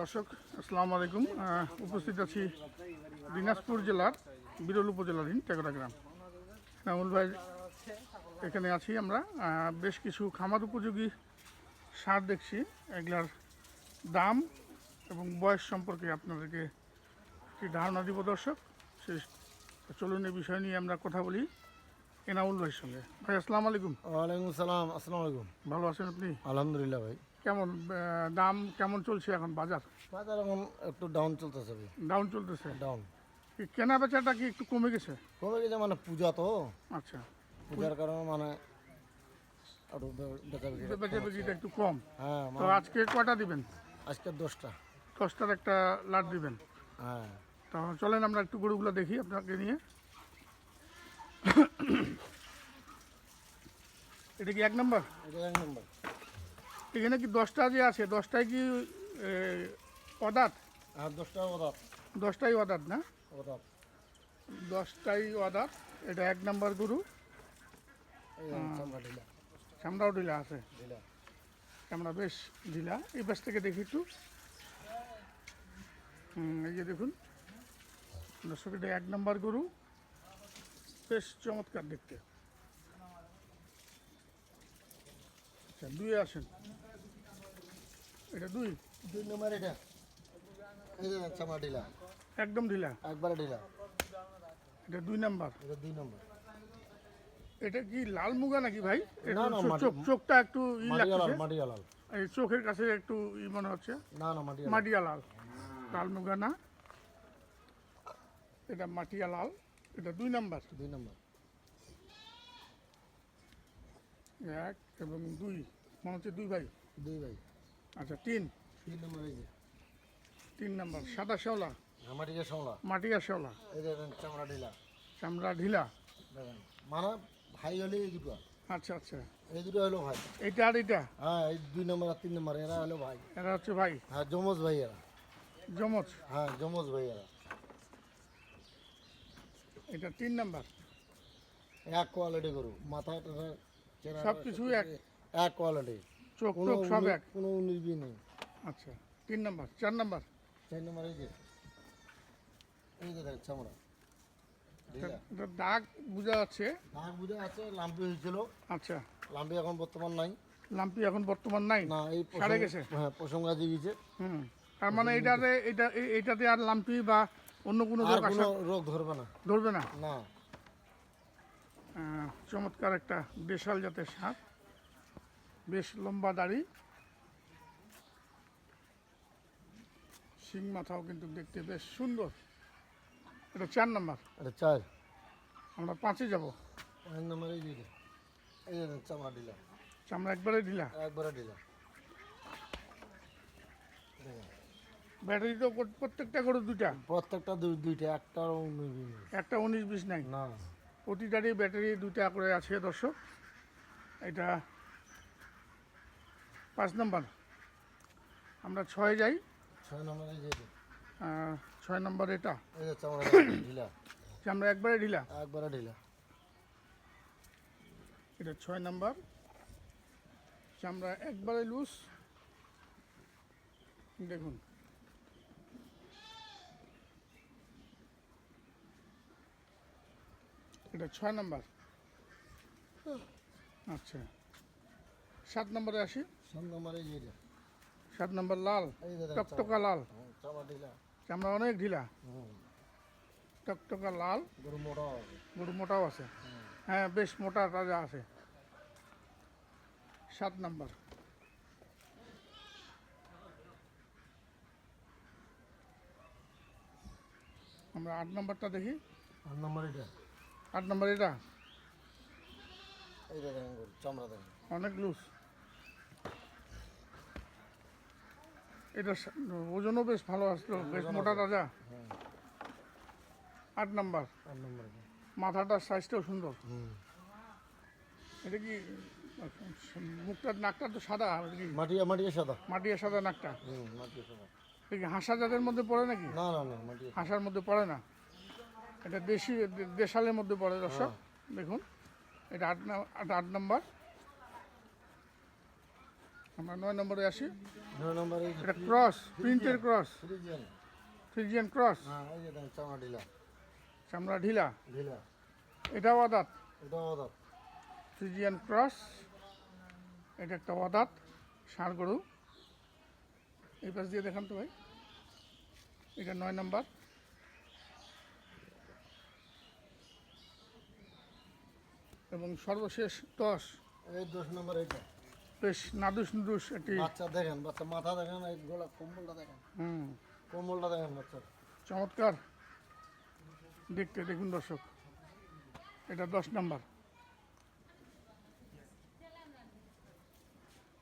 দর্শক আসসালামু আলাইকুম। উপস্থিত আছি দিনাজপুর জেলার বিরল উপজেলাধীন টেকরা গ্রাম। শ্যামল ভাই এখানে আছি আমরা। বেশ কিছু খামার উপযোগী সার দেখছি। এগুলার দাম এবং বয়স সম্পর্কে আপনাদেরকে একটি ধারণা দিব দর্শক। সে চলুন এই বিষয় নিয়ে আমরা কথা বলি এনাউল ভাইয়ের সঙ্গে। ভাই আসসালামু আলাইকুম। ওয়ালাইকুম সালাম আসসালামু আলাইকুম। ভালো আছেন আপনি? আলহামদুলিল্লাহ ভাই। কেমন দাম কেমন চলছে এখন বাজার? বাজার এখন একটু ডাউন চলতেছে ডাউন চলতেছে? ডাউন কেনা বেচাটা কি একটু কমে গেছে? কমে গেছে মানে পূজা তো। আচ্ছা। পূজার কারণে মানে বেচা বেচিটা একটু কম। হ্যাঁ তো মানে আজকে কয়টা দিবেন? আজকে দশটা। দশটার একটা লাট দিবেন। হ্যাঁ। তো চলেন আমরা একটু গরুগুলো দেখি আপনাকে নিয়ে। এটা কি এক নম্বর? এটা এক নম্বর। এখানে কি দশটা যে আছে দশটায় কি এ, অদাত? আর দশটা ওদাত দশটাই অদাত না? ওদাত দশটাই অদাত এটা এক নম্বর গরু। এই চামড়া ঢিলা। চামড়াও ঢিলা আছে। ঢিলা। চামড়া বেশ ঢিলা। এই পাশ থেকে দেখি একটু। হুম, এই যে দেখুন। দর্শক এটা এক নম্বর গরু। বেশ চমৎকার দেখতে। আচ্ছা দুই আসেন। এটা দুই? দুই নম্বর এটা। এই যে চামড়া ঢিলা। একদম ঢিলা। একবারে ঢিলা। এটা দুই নাম্বার এটা দুই নম্বর এটা কি লাল মুগা নাকি ভাই? না, না, চোখ- চোখটা একটু ই লাল লাগছে মাটিয়া লাল এই চোখের কাছে একটু ই মনে হচ্ছে। না না মাটিয়া লাল মাটিয়া লাল লাল মুগা না। এটা মাটিয়া লাল এটা দুই নাম্বার দুই নম্বর এক এবং দুই। মনে হচ্ছে দুই ভাই? দুই ভাই। আচ্ছা তিন? তিন নম্বর এই যে। তিন নাম্বার। সাদা শেওলা মাটিয়া সংলা মাটিয়া শেওলা এই যে চামড়া ঢিলা। চামড়া ঢিলা? মানে ভাই হলে এই দুটো। আচ্ছা আচ্ছা। এই দুটো হলো ভাই। এইটা আর এইটা? হ্যাঁ এই দুই নম্বর আর তিন নম্বর এরা হলো ভাই। এরা হচ্ছে ভাই? হ্যাঁ যমজ ভাই এরা। যমজ? হ্যাঁ যমজ ভাই এরা। এটা তিন নাম্বার। এক কোয়ালিটি গরু। মাথা টাথা সব কিছু এক এক কোয়ালিটি চোখ টোক সব এক। কোনো উনিশ বি নেই। আচ্ছা তিন নাম্বার চার নাম্বার। চার নম্বর এই যে। এই যে দেখ চামড়া। দাগ বোঝা যাচ্ছে। নাক বুঝে আছে লাম্পি হয়েছিল। আচ্ছা। লাম্পি এখন বর্তমান নাই। লাম্পি এখন বর্তমান নাই? না এই সারে গেছে? হ্যাঁ প্রসঙ্গাজি গেছে হুম তার মানে এটাতে এটা এটাতে আর লাম্পি বা অন্য কোনো রোগ ধরবে না। ধরবে না? না। চমৎকার একটা দেশাল জাতের সাপ। বেশ লম্বা দাড়ি। শিং মাথাও কিন্তু দেখতে বেশ সুন্দর। এটা চার নাম্বার। এটা চার। আমরা পাঁচে যাব। এক নম্বর এটা। এই চামড়া ঢিলা আমরা একবারে ঢিলা একবারে ঢিলা ব্যাটারি তো প্রত- প্রত্যেকটা করে দুইটা। প্রত্যেকটা দুই দুইটা একটা। একটা উনিশ বিশ নাই। না। প্রতিটারই ব্যাটারি দুইটা করে আছে দর্শক। এটা পাঁচ নম্বর। আমরা ছয় যাই। ছয় নম্বর। ছয় নম্বর এটা। ঢিলা। আমরা একবারে ঢিলা। একবারে ঢিলা। এটা ছয় নম্বর। চামড়া একবারে লুজ দেখুন। এটা ছয় নাম্বার। আচ্ছা। সাত নম্বরে আসি। সাত নম্বর এই যে এটা। সাত নম্বর লাল। এই যে দেখ টকটকা লাল। চামড়া। চামড়া ঢিলা। চামড়া অনেক ঢিলা। হুম। টকটকা লাল। গরু মোটা হবে গরু মোটাও আছে। হ্যাঁ বেশ মোটা তাজা আছে। সাত নাম্বার। আমরা আট নাম্বারটা দেখি। আট নম্বর এটা। আট নাম্বার এটা? দেখেন চামড়া দেখেন। অনেক লুজ এটা ওজনও বেশ ভালো আসলো বেশ মোটা তাজা। আট নাম্বার। আট নম্বর মাথাটার সাইজটাও সুন্দর। হুম। এটা কি মুখটার নাকটা তো সাদা কি? মাটিয়া মাটিয়া সাদা। মাটিয়া সাদা নাকটা? হুম মাটিয়া সাদা। হাঁসা জাতের মধ্যে পড়ে নাকি? না না না হাঁসার মধ্যে পড়ে না? এটা দেশি দেশালের মধ্যে পড়ে দর্শক। দেখুন এটা আট আট নম্বর। আমরা নয় নম্বরে আসি। এটা ক্রস প্রিন্টের ক্রস। ফ্রিজিয়ান। ক্রস। হ্যাঁ চামড়া ঢিলা। এটাও আদাত। Friesian cross. এটা একটা অদাত ষাঁড় গরু। এই পাশ দিয়ে দেখান তো ভাই। এটা নয় নাম্বার। এবং সর্বশেষ দশ এই দশ নম্বর এটা বেশ নাদুস নুদুস একটি বাচ্চা দেখেন বাচ্চা মাথা দেখেন এই গোলা কম্বলটা দেখেন। হুম। কম্বলটা দেখেন বাচ্চা। চমৎকার। দেখতে দেখুন দর্শক এটা দশ নম্বর।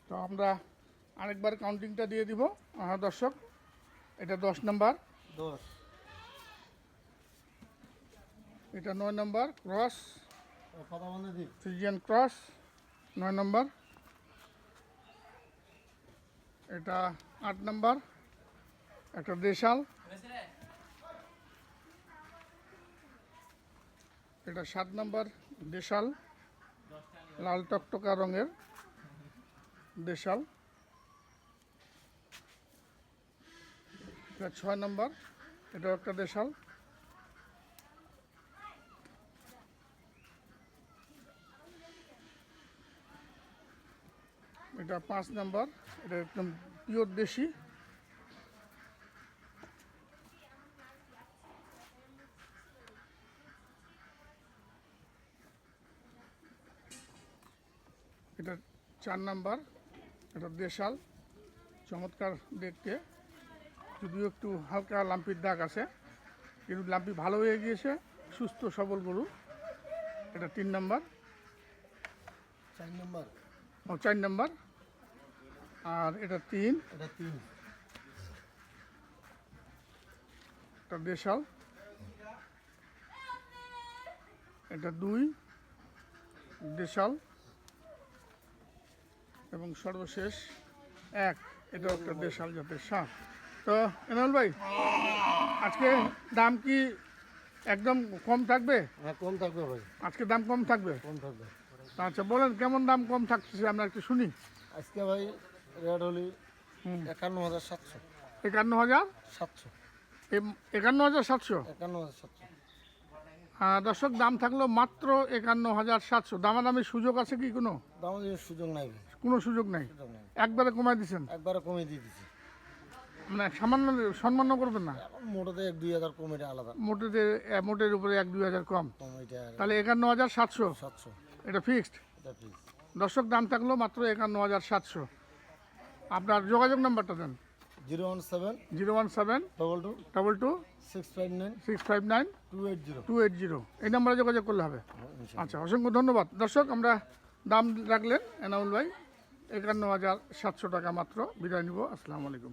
তো আমরা আরেকবার কাউন্টিংটা দিয়ে দিব। আহ, দর্শক এটা দশ নম্বর। দশ। এটা নয় নম্বর ক্রস। কথা ফ্রিজিয়ান ক্রস নয় নম্বর। এটা আট নম্বর। একটা দেশাল। এটা সাত নম্বর দেশাল। লাল টকটকা রঙের দেশাল। এটা ছয় নম্বর। এটাও একটা দেশাল। এটা পাঁচ নাম্বার এটা একদম পিওর দেশি। এটা চার নাম্বার এটা দেশাল চমৎকার দেখতে। যদিও একটু হালকা লাম্পির দাগ আছে কিন্তু লাম্পি ভালো হয়ে গিয়েছে সুস্থ সবল গরু। এটা তিন নাম্বার। চার নম্বর। ও চার নাম্বার। আর এটা তিন। এটা তিন। এটা দেশাল। এটা দুই। দেশাল। এবং সর্বশেষ এক। এটা একটা দেশাল জাতের সাপ তো এনাল ভাই আজকে দাম কি একদম কম থাকবে? হ্যাঁ কম থাকবে ভাই। আজকে দাম কম থাকবে? কম থাকবে। আচ্ছা বলেন কেমন দাম কম থাকতেছে আমরা একটু শুনি। আজকে ভাই রেড হলি একান্ন হাজার সাতশো। একান্ন হাজার সাতশো। একান্ন হাজার সাতশো? একান্ন হাজার সাতশো। আহ, দর্শক দাম থাকল মাত্র একান্ন হাজার সাতশো। দামাদামির সুযোগ আছে কি কোনো? দাম দেওয়ার সুযোগ নাই কোনো সুযোগ নাই? একবারে কমাই দিচ্ছেন একবারে কমে দিয়ে দিছি। মানে সামান্য সম্মান করবেন না? মোটাতে এক দুই হাজার কম এটা আলাদা। মোটেতে মোটের উপরে এক দুই হাজার কম। তাহলে একান্ন হাজার সাতশো? সাতশো। এটা ফিক্সড দর্শক দাম থাকল মাত্র একান্ন হাজার সাতশো। আপনার যোগাযোগ নাম্বারটা দেন। Zero one seven zero one seven double two double two six five nine six five nine two eight zero two eight zero. এই নাম্বারে যোগাযোগ করলে হবে। আচ্ছা অসংখ্য ধন্যবাদ। দর্শক আমরা দাম রাখলেন এনামুল ভাই। একান্ন হাজার সাতশো টাকা মাত্র বিদায় নিব। আসসালামু আলাইকুম।